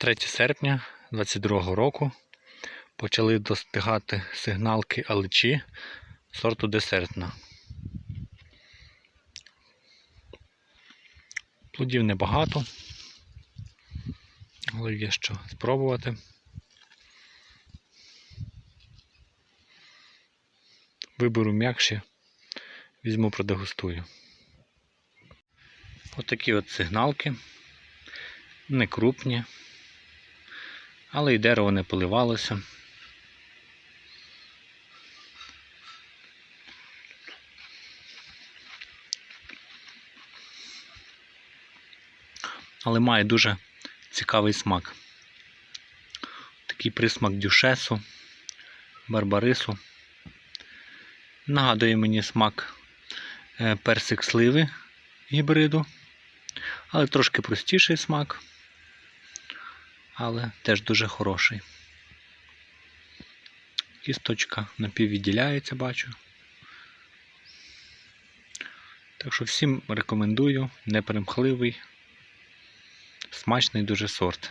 3 серпня 2022 року почали достигати сигналки аличі сорту десертна. Плодів небагато, але є що спробувати. Виберу м'якші, візьму продегустую. Отакі от сигналки, не крупні, але й дерево не поливалося. Але має дуже цікавий смак. Такий присмак дюшесу, барбарису. Нагадує мені смак е, персик сливи гібриду, але трошки простіший смак, але теж дуже хороший. Кісточка напіввідділяється, бачу. Так що всім рекомендую, непримхливий, смачний дуже сорт.